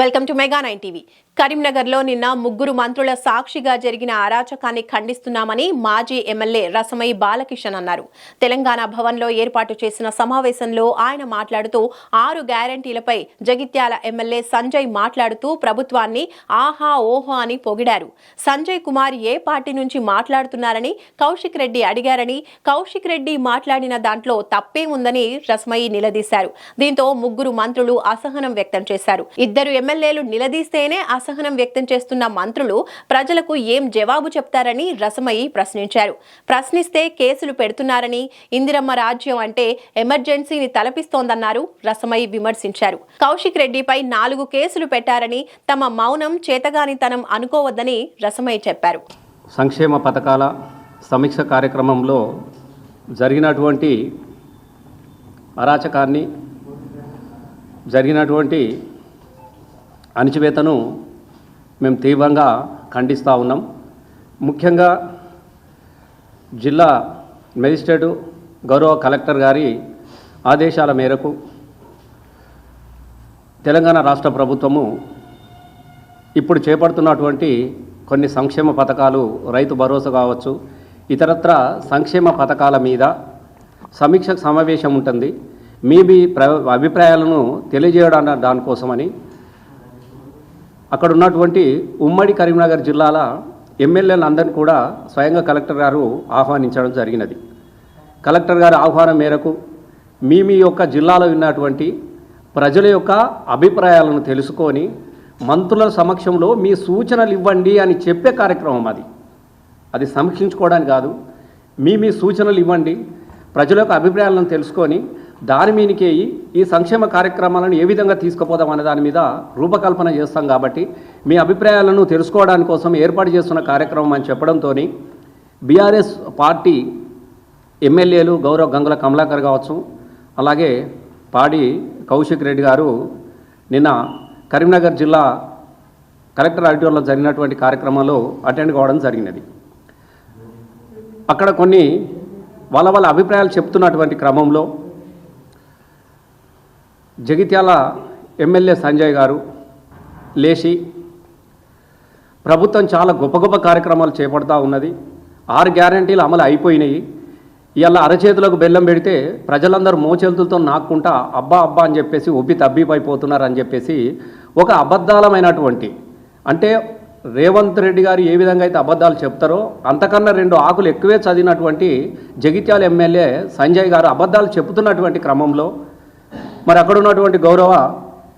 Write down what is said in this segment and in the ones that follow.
Welcome to mega nine TV. కరీంనగర్లో నిన్న ముగ్గురు మంత్రుల సాక్షిగా జరిగిన అరాచకాన్ని ఖండిస్తున్నామని మాజీ ఎమ్మెల్యే రసమయి బాలకిషన్ అన్నారు. తెలంగాణ భవన్లో ఏర్పాటు చేసిన సమావేశంలో ఆయన మాట్లాడుతూ ఆరు గ్యారంటీలపై జగిత్యాల ఎమ్మెల్యే సంజయ్ మాట్లాడుతూ ప్రభుత్వాన్ని ఆహా ఓహో అని పొగిడారు. సంజయ్ కుమార్ ఏ పార్టీ నుంచి మాట్లాడుతున్నారని కౌశిక్ రెడ్డి అడిగారని కౌశిక్ రెడ్డి మాట్లాడిన దాంట్లో తప్పే ఉందని రసమయి నిలదీశారు. దీంతో ముగ్గురు మంత్రులు అసహనం వ్యక్తం చేశారు. ఇద్దరు ఎమ్మెల్యేలు నిలదీస్తేనే అసహనం వ్యక్తం చేస్తున్న మంత్రులు ప్రజలకు ఏం జవాబు చెప్తారని రసమయి ప్రశ్నించారు. ప్రశ్నిస్తే కేసులు పెడుతున్నారని ఇందిరమ్మ రాజ్యం అంటే ఎమర్జెన్సీని తలపిస్తోందన్నారు రసమయి విమర్శించారు. కౌశిక్ రెడ్డిపై నాలుగు కేసులు పెట్టారని తమ మౌనం చేతగానితనం అనుకోవద్దని రసమయ్య చెప్పారు. సంక్షేమ పథకాల సమీక్ష కార్యక్రమంలో జరిగినటువంటి అరాచకాన్ని జరిగినటువంటి అణిచివేతను మేము తీవ్రంగా ఖండిస్తూ ఉన్నాం. ముఖ్యంగా జిల్లా మెజిస్ట్రేటు గౌరవ కలెక్టర్ గారి ఆదేశాల మేరకు తెలంగాణ రాష్ట్ర ప్రభుత్వము ఇప్పుడు చేపడుతున్నటువంటి కొన్ని సంక్షేమ పథకాలు రైతు భరోసా కావచ్చు ఇతరత్ర సంక్షేమ పథకాల మీద సమీక్ష సమావేశం ఉంటుంది. మీ మీ ప్ర అభిప్రాయాలను తెలియజేయడం దానికోసమని అక్కడ ఉన్నటువంటి ఉమ్మడి కరీంనగర్ జిల్లాల ఎమ్మెల్యేలందరినీ కూడా స్వయంగా కలెక్టర్ గారు ఆహ్వానించడం జరిగినది. కలెక్టర్ గారి ఆహ్వానం మేరకు మీ మీ యొక్క జిల్లాలో ఉన్నటువంటి ప్రజల యొక్క అభిప్రాయాలను తెలుసుకొని మంత్రుల సమక్షంలో మీ సూచనలు ఇవ్వండి అని చెప్పే కార్యక్రమం అది. అది సమీక్షించుకోవడానికి కాదు మీ మీ సూచనలు ఇవ్వండి ప్రజల యొక్క అభిప్రాయాలను తెలుసుకొని దాని మీదకి ఈ సంక్షేమ కార్యక్రమాలను ఏ విధంగా తీసుకుపోదాం అనే దాని మీద రూపకల్పన చేస్తాం కాబట్టి మీ అభిప్రాయాలను తెలుసుకోవడానికి కోసం ఏర్పాటు చేస్తున్న కార్యక్రమం అని చెప్పడంతో బీఆర్ఎస్ పార్టీ ఎమ్మెల్యేలు గౌరవ్ గంగుల కమలాకర్ కావచ్చు అలాగే పాడి కౌశిక్ రెడ్డి గారు నిన్న కరీంనగర్ జిల్లా కలెక్టర్ ఆడిటోర్లో జరిగినటువంటి కార్యక్రమంలో అటెండ్ కావడం జరిగినది. అక్కడ కొన్ని వాళ్ళ వాళ్ళ అభిప్రాయాలు చెప్తున్నటువంటి క్రమంలో జగిత్యాల ఎమ్మెల్యే సంజయ్ గారు లేచి ప్రభుత్వం చాలా గొప్ప గొప్ప కార్యక్రమాలు చేపడతా ఉన్నది. ఆరు గ్యారంటీలు అమలు అయిపోయినాయి. ఇవాళ అరచేతులకు బెల్లం పెడితే ప్రజలందరూ మోచేతులతో నాక్కుంటా అబ్బా అబ్బా అని చెప్పేసి ఒప్పి తబ్బిపోయిపోతున్నారు అని చెప్పేసి ఒక అబద్ధాలమైనటువంటి అంటే రేవంత్ రెడ్డి గారు ఏ విధంగా అయితే అబద్ధాలు చెప్తారో అంతకన్నా రెండు ఆకులు ఎక్కువే చదివినటువంటి జగిత్యాల ఎమ్మెల్యే సంజయ్ గారు అబద్ధాలు చెబుతున్నటువంటి క్రమంలో మరి అక్కడ ఉన్నటువంటి గౌరవ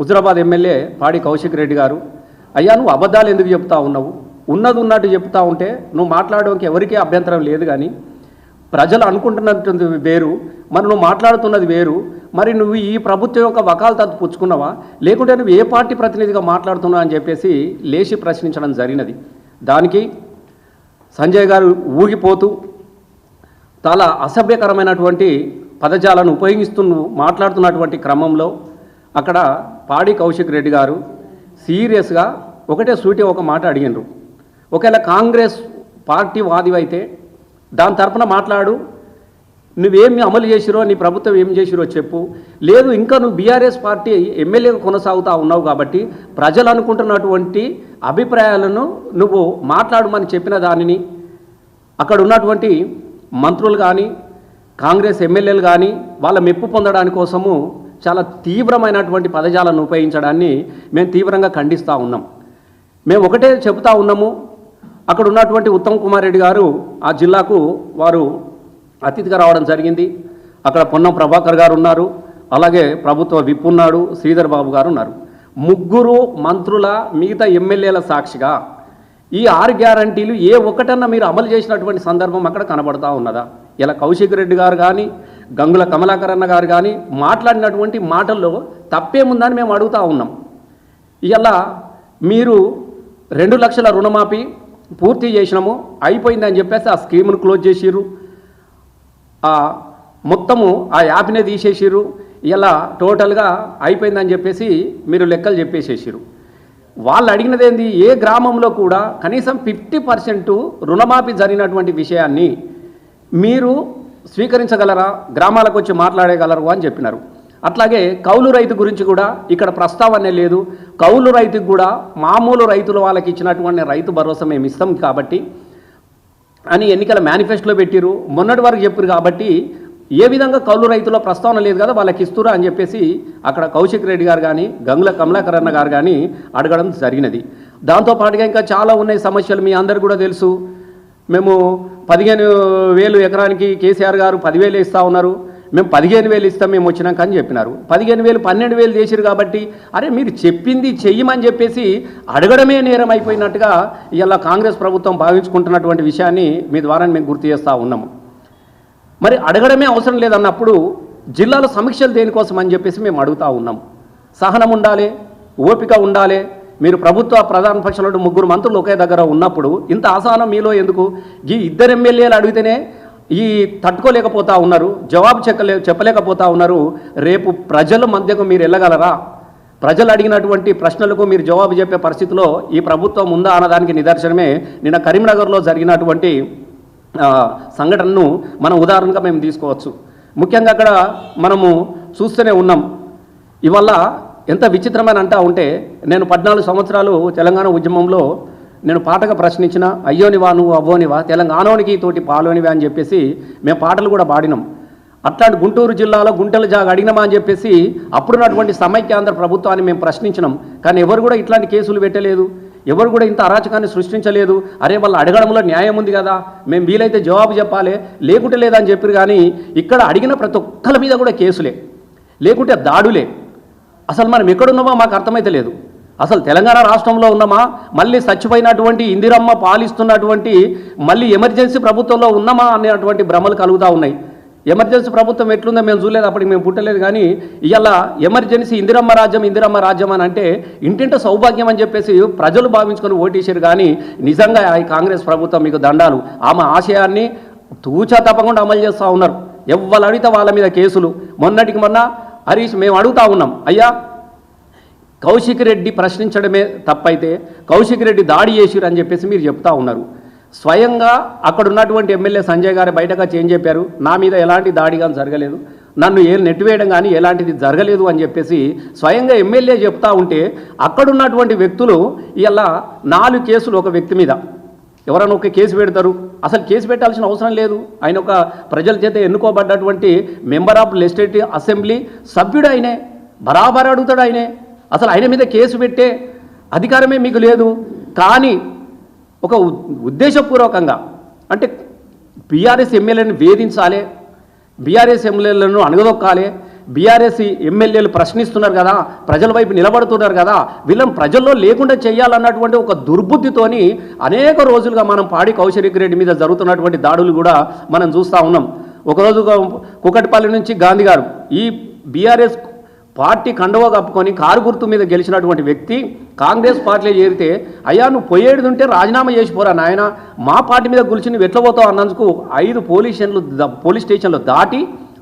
హుజరాబాద్ ఎమ్మెల్యే పాడి కౌశిక్ రెడ్డి గారు అయ్యా నువ్వు అబద్ధాలు ఎందుకు చెప్తా ఉన్నావు? ఉన్నది ఉన్నట్టు చెప్తా ఉంటే నువ్వు మాట్లాడడానికి ఎవరికీ అభ్యంతరం లేదు కానీ ప్రజలు అనుకుంటున్నటువంటి వేరు మరి నువ్వు మాట్లాడుతున్నది వేరు మరి నువ్వు ఈ ప్రభుత్వం యొక్క వకాలతత్తు పుచ్చుకున్నావా? లేకుంటే నువ్వు ఏ పార్టీ ప్రతినిధిగా మాట్లాడుతున్నావు? అని చెప్పేసి లేచి ప్రశ్నించడం జరిగినది. దానికి సంజయ్ గారు ఊగిపోతూ చాలా అసభ్యకరమైనటువంటి పదజాలను ఉపయోగిస్తున్న మాట్లాడుతున్నటువంటి క్రమంలో అక్కడ పాడి కౌశిక్ రెడ్డి గారు సీరియస్గా ఒకటే సూటి ఒక మాట అడిగినరు ఒకవేళ కాంగ్రెస్ పార్టీ వాదివైతే దాని తరపున మాట్లాడు నువ్వేమి అమలు చేసిరో నీ ప్రభుత్వం ఏం చేసిరో చెప్పు. లేదు ఇంకా నువ్వు బీఆర్ఎస్ పార్టీ ఎమ్మెల్యేగా కొనసాగుతూ ఉన్నావు కాబట్టి ప్రజలు అనుకుంటున్నటువంటి అభిప్రాయాలను నువ్వు మాట్లాడమని చెప్పిన దానిని అక్కడ ఉన్నటువంటి మంత్రులు కానీ కాంగ్రెస్ ఎమ్మెల్యేలు కానీ వాళ్ళ మెప్పు పొందడానికి కోసము చాలా తీవ్రమైనటువంటి పదజాలను ఉపయోగించడాన్ని మేము తీవ్రంగా ఖండిస్తూ ఉన్నాం. మేము ఒకటే చెబుతా ఉన్నాము అక్కడ ఉన్నటువంటి ఉత్తమ్ కుమార్ రెడ్డి గారు ఆ జిల్లాకు వారు అతిథిగా రావడం జరిగింది. అక్కడ పొన్నం ప్రభాకర్ గారు ఉన్నారు అలాగే ప్రభుత్వ విప్ ఉన్నాడు శ్రీధర్ బాబు గారు ఉన్నారు. ముగ్గురు మంత్రుల మిగతా ఎమ్మెల్యేల సాక్షిగా ఈ ఆరు గ్యారంటీలు ఏ ఒక్కటన్నా మీరు అమలు చేసినటువంటి సందర్భం అక్కడ కనబడతా ఉన్నదా? ఇలా కౌశిక్ రెడ్డి గారు కానీ గంగుల కమలాకరన్న గారు కానీ మాట్లాడినటువంటి మాటల్లో తప్పేముందని మేము అడుగుతా ఉన్నాం. ఇలా మీరు రెండు లక్షల రుణమాఫీ పూర్తి చేసినాము అయిపోయిందని చెప్పేసి ఆ స్కీమ్ను క్లోజ్ చేసిర్రు. ఆ మొత్తము ఆ యాప్నే తీసేసిర్రు. ఇలా టోటల్గా అయిపోయిందని చెప్పేసి మీరు లెక్కలు చెప్పేసేసిర్రు. వాళ్ళు అడిగినది ఏంది ఏ గ్రామంలో కూడా కనీసం ఫిఫ్టీ పర్సెంట్ రుణమాఫీ జరిగినటువంటి విషయాన్ని మీరు స్వీకరించగలరా? గ్రామాలకు వచ్చి మాట్లాడగలరు అని చెప్పినారు. అట్లాగే కౌలు రైతు గురించి కూడా ఇక్కడ ప్రస్తావనే లేదు. కౌలు రైతుకు కూడా మామూలు రైతులు వాళ్ళకి ఇచ్చినటువంటి రైతు భరోసా మేము ఇస్తాం కాబట్టి అని ఎన్నికల మేనిఫెస్టోలో పెట్టిరు మొన్నటి వరకు చెప్పారు కాబట్టి ఏ విధంగా కౌలు రైతుల ప్రస్తావన లేదు కదా వాళ్ళకి ఇస్తురా అని చెప్పేసి అక్కడ కౌశిక్ రెడ్డి గారు కానీ గంగుల కమలాకర్ గారు కానీ అడగడం జరిగినది. దాంతోపాటుగా ఇంకా చాలా ఉన్నాయి సమస్యలు మీ అందరు కూడా తెలుసు. మేము పదిహేను వేలు ఎకరానికి కేసీఆర్ గారు పదివేలు ఇస్తా ఉన్నారు. మేము పదిహేను వేలు ఇస్తాం మేము వచ్చినాక అని చెప్పినారు. పదిహేను వేలు పన్నెండు వేలు చేసిరు కాబట్టి అరే మీరు చెప్పింది చెయ్యమని చెప్పేసి అడగడమే నేరం అయిపోయినట్టుగా ఇలా కాంగ్రెస్ ప్రభుత్వం భావించుకుంటున్నటువంటి విషయాన్ని మీ ద్వారా మేము గుర్తు చేస్తూ ఉన్నాము. మరి అడగడమే అవసరం లేదన్నప్పుడు జిల్లాలో సమీక్షలు దేనికోసం అని చెప్పేసి మేము అడుగుతా ఉన్నాం సహనం ఉండాలి ఓపిక ఉండాలి మీరు ప్రభుత్వ ప్రధాన పక్షంలో ముగ్గురు మంత్రులు ఒకే దగ్గర ఉన్నప్పుడు ఇంత ఆసానం మీలో ఎందుకు? ఈ ఇద్దరు ఎమ్మెల్యేలు అడిగితేనే ఈ తట్టుకోలేకపోతా ఉన్నారు జవాబు చెప్పలే చెప్పలేకపోతా ఉన్నారు. రేపు ప్రజల మధ్యకు మీరు వెళ్ళగలరా? ప్రజలు అడిగినటువంటి ప్రశ్నలకు మీరు జవాబు చెప్పే పరిస్థితిలో ఈ ప్రభుత్వం ఉందా అన్నదానికి నిదర్శనమే. నిన్న కరీంనగర్లో జరిగినటువంటి సంఘటనను మనం ఉదాహరణగా మేము తీసుకోవచ్చు. ముఖ్యంగా అక్కడ మనము చూస్తూనే ఉన్నాం. ఇవల్ల ఎంత విచిత్రమైన అంటా ఉంటే నేను పద్నాలుగు సంవత్సరాలు తెలంగాణ ఉద్యమంలో నేను పాటగా ప్రశ్నించిన అయ్యోనివా నువ్వు అవ్వోనివా తెలంగాణోనికి తోటి పాలోనివా అని చెప్పేసి మేము పాటలు కూడా పాడినాం. అట్లాంటి గుంటూరు జిల్లాలో గుంటలు జాగా అడిగినామా అని చెప్పేసి అప్పుడున్నటువంటి సమైక్యాంధ్ర ప్రభుత్వాన్ని మేము ప్రశ్నించినాం. కానీ ఎవరు కూడా ఇట్లాంటి కేసులు పెట్టలేదు. ఎవరు కూడా ఇంత అరాచకాన్ని సృష్టించలేదు. అరే వాళ్ళు అడగడంలో న్యాయం ఉంది కదా. మేము వీలైతే జవాబు చెప్పాలి. లేకుంటే లేదని చెప్పారు కానీ ఇక్కడ అడిగిన ప్రతి ఒక్కరి మీద కూడా కేసులే. లేకుంటే దాడులే. అసలు మనం ఎక్కడున్నామో మాకు అర్థమైతే లేదు. అసలు తెలంగాణ రాష్ట్రంలో ఉన్నామా? మళ్ళీ చచ్చిపోయినటువంటి ఇందిరమ్మ పాలిస్తున్నటువంటి మళ్ళీ ఎమర్జెన్సీ ప్రభుత్వంలో ఉన్నామా అనేటువంటి భ్రమలు కలుగుతూ ఉన్నాయి. ఎమర్జెన్సీ ప్రభుత్వం ఎట్లుందో మేము చూడలేదు అప్పటికి మేము పుట్టలేదు కానీ ఇవాళ ఎమర్జెన్సీ ఇందిరమ్మ రాజ్యం ఇందిరమ్మ రాజ్యం అని అంటే ఇంటింట సౌభాగ్యం అని చెప్పేసి ప్రజలు భావించుకొని ఓటేసారు కానీ నిజంగా ఈ కాంగ్రెస్ ప్రభుత్వం మీకు దండాలు. ఆమె ఆశయాన్ని తూచా తప్పకుండా అమలు చేస్తూ ఉన్నారు. ఎవ్వరు అడిగితే వాళ్ళ మీద కేసులు. మొన్నటికి మొన్న హరీష్ మేము అడుగుతా ఉన్నాం అయ్యా కౌశిక్ రెడ్డి ప్రశ్నించడమే తప్పైతే కౌశిక్ రెడ్డి దాడి చేసిరు అని చెప్పేసి మీరు చెప్తా ఉన్నారు. స్వయంగా అక్కడ ఉన్నటువంటి ఎమ్మెల్యే సంజయ్ గారు బయటగా చేంజ్ చెప్పారు? నా మీద ఎలాంటి దాడి కానీ జరగలేదు. నన్ను ఏ నెట్టివేయడం కానీ ఎలాంటిది జరగలేదు అని చెప్పేసి స్వయంగా ఎమ్మెల్యే చెప్తా ఉంటే అక్కడున్నటువంటి వ్యక్తులు ఇలా నాలుగు కేసులు ఒక వ్యక్తి మీద ఎవరైనా ఒక కేసు పెడతారు. అసలు కేసు పెట్టాల్సిన అవసరం లేదు. ఆయన ఒక ప్రజల చేత ఎన్నుకోబడ్డటువంటి మెంబర్ ఆఫ్ లెజిస్లేటివ్ అసెంబ్లీ సభ్యుడు ఆయనే. బరాబర్ అడుగుతాడు ఆయనే. అసలు ఆయన మీద కేసు పెట్టే అధికారమే మీకు లేదు. కానీ ఒక ఉ- ఉద్దేశపూర్వకంగా అంటే బీఆర్ఎస్ ఎమ్మెల్యేని వేధించాలి. బీఆర్ఎస్ ఎమ్మెల్యేలను అణగదొక్కాలి. బీఆర్ఎస్ ఎమ్మెల్యేలు ప్రశ్నిస్తున్నారు కదా ప్రజల వైపు నిలబడుతున్నారు కదా వీళ్ళని ప్రజల్లో లేకుండా చేయాలన్నటువంటి ఒక దుర్బుద్ధితోని అనేక రోజులుగా మనం పాడి కౌశరిక్ రెడ్డి మీద జరుగుతున్నటువంటి దాడులు కూడా మనం చూస్తూ ఉన్నాం. ఒకరోజు కుకటిపల్లి నుంచి గాంధీ గారు ఈ బీఆర్ఎస్ పార్టీ కండవ కప్పుకొని కారు గుర్తు మీద గెలిచినటువంటి వ్యక్తి కాంగ్రెస్ పార్టీలో చేరితే అయ్యా నువ్వు పోయేది ఉంటే రాజీనామా చేసిపోరా నాయన మా పార్టీ మీద గురించి నువ్వు ఎట్లా పోతావు అన్నందుకు ఐదు పోలీస్ స్టేషన్లు పోలీస్ స్టేషన్లు దాటి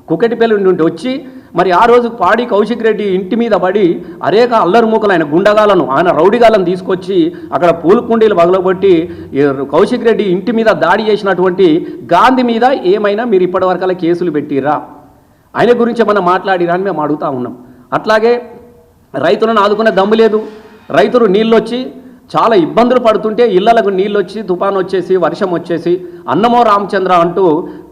కుకటిపల్లి నుండి వచ్చి మరి ఆ రోజు పాడి కౌశిక్ రెడ్డి ఇంటి మీద పడి అనేక అల్లరి మూకలు ఆయన గుండగాలను ఆయన రౌడిగాలను తీసుకొచ్చి అక్కడ పూల కుండీలు పగలగొట్టి కౌశిక్ రెడ్డి ఇంటి మీద దాడి చేసినటువంటి గాంధీ మీద ఏమైనా మీరు ఇప్పటివరకల్లా కేసులు పెట్టిరా? ఆయన గురించి మనం మాట్లాడిరా అని మేము అడుగుతూ ఉన్నాం. అట్లాగే రైతులను ఆదుకునే దమ్ము లేదు. రైతులు నీళ్ళు వచ్చి చాలా ఇబ్బందులు పడుతుంటే ఇళ్ళకు నీళ్ళు వచ్చి తుఫాను వచ్చేసి వర్షం వచ్చేసి అన్నమో రామచంద్ర అంటూ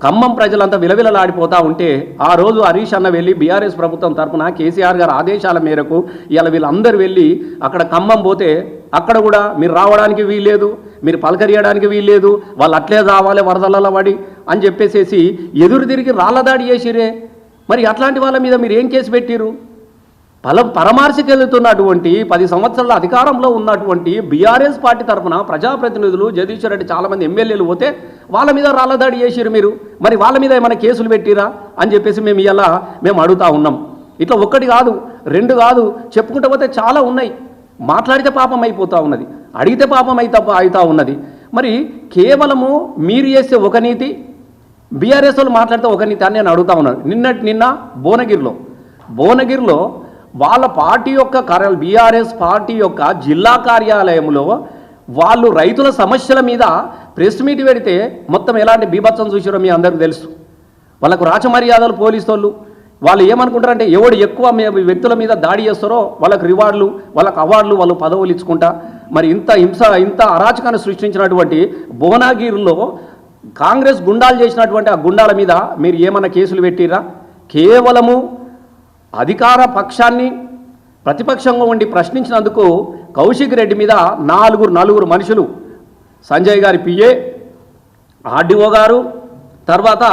ఖమ్మం ప్రజలంతా విలవిలలాడిపోతూ ఉంటే ఆ రోజు హరీష్ అన్న వెళ్ళి బీఆర్ఎస్ ప్రభుత్వం తరఫున కేసీఆర్ గారి ఆదేశాల మేరకు ఇలా వీళ్ళందరూ వెళ్ళి అక్కడ ఖమ్మం పోతే అక్కడ కూడా మీరు రావడానికి వీల్లేదు మీరు పలకరియడానికి వీల్లేదు వాళ్ళు అట్లే రావాలి వరదలలో పడి అని చెప్పేసేసి ఎదురు తిరిగి రాళ్ళ దాడి చేసిరే మరి అట్లాంటి వాళ్ళ మీద మీరు ఏం కేసు పెట్టిరు పల పరమార్శకెళ్తున్నటువంటి పది సంవత్సరాల అధికారంలో ఉన్నటువంటి బీఆర్ఎస్ పార్టీ తరఫున ప్రజాప్రతినిధులు జగదీశ్వర్ రెడ్డి చాలామంది ఎమ్మెల్యేలు పోతే వాళ్ళ మీద రాళ్ళదాడి చేసిరు మీరు. మరి వాళ్ళ మీద ఏమైనా కేసులు పెట్టిరా అని చెప్పేసి మేము ఇలా మేము అడుగుతా ఉన్నాం. ఇట్లా ఒక్కటి కాదు రెండు కాదు చెప్పుకుంటూ పోతే చాలా ఉన్నాయి. మాట్లాడితే పాపం అయిపోతూ ఉన్నది అడిగితే పాపం అయితే అవుతా ఉన్నది. మరి కేవలము మీరు చేసే ఒక నీతి బీఆర్ఎస్ వాళ్ళు మాట్లాడితే ఒక నీతి అని నేను అడుగుతా ఉన్నాను. నిన్నటి నిన్న భువనగిరిలో భువనగిరిలో వాళ్ళ పార్టీ యొక్క కార్యాలయం బీఆర్ఎస్ పార్టీ యొక్క జిల్లా కార్యాలయంలో వాళ్ళు రైతుల సమస్యల మీద ప్రెస్ మీట్ పెడితే మొత్తం ఎలాంటి బీభత్సం చూసారో మీ అందరికీ తెలుసు. వాళ్ళకు రాచమర్యాదలు పోలీసు వాళ్ళు వాళ్ళు ఏమనుకుంటారంటే ఎవడు ఎక్కువ వ్యక్తుల మీద దాడి చేస్తారో వాళ్ళకి రివార్డులు వాళ్ళకి అవార్డులు వాళ్ళు పదవులు ఇచ్చుకుంటా. మరి ఇంత హింస ఇంత అరాచకాన్ని సృష్టించినటువంటి భువనగిరిలో కాంగ్రెస్ గుండాలు చేసినటువంటి ఆ గుండాల మీద మీరు ఏమన్నా కేసులు పెట్టిరా కేవలము అధికార పక్షాన్ని ప్రతిపక్షంగా ఉండి ప్రశ్నించినందుకు కౌశిక్ రెడ్డి మీద నాలుగురు నలుగురు మనుషులు సంజయ్ గారి పిఏ ఆర్డీఓ గారు తర్వాత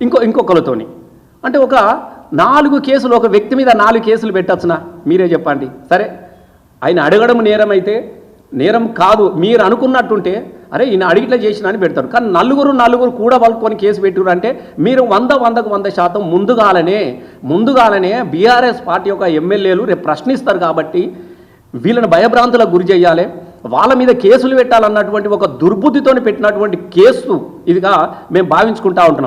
ఇంకో ఇంకొకరితోని. అంటే ఒక నాలుగు కేసులు ఒక వ్యక్తి మీద నాలుగు కేసులు పెట్టచ్చునా. మీరే చెప్పండి. సరే ఆయన అడగడం నేరం అయితే నేరం కాదు. మీరు అనుకున్నట్టుంటే అరే ఈయన అడిగిట్లా చేసిన అని పెడతారు కానీ నలుగురు నలుగురు కూడా వాళ్ళకొని కేసు పెట్టుకురు అంటే మీరు వంద వందకు వంద శాతం ముందుగాలనే ముందుగాలనే బీఆర్ఎస్ పార్టీ యొక్క ఎమ్మెల్యేలు రేపు ప్రశ్నిస్తారు కాబట్టి వీళ్ళని భయభ్రాంతులకు గురి చేయాలి. వాళ్ళ మీద కేసులు పెట్టాలన్నటువంటి ఒక దుర్బుద్ధితో పెట్టినటువంటి కేసు ఇదిగా మేము భావించుకుంటా ఉంటున్నాం.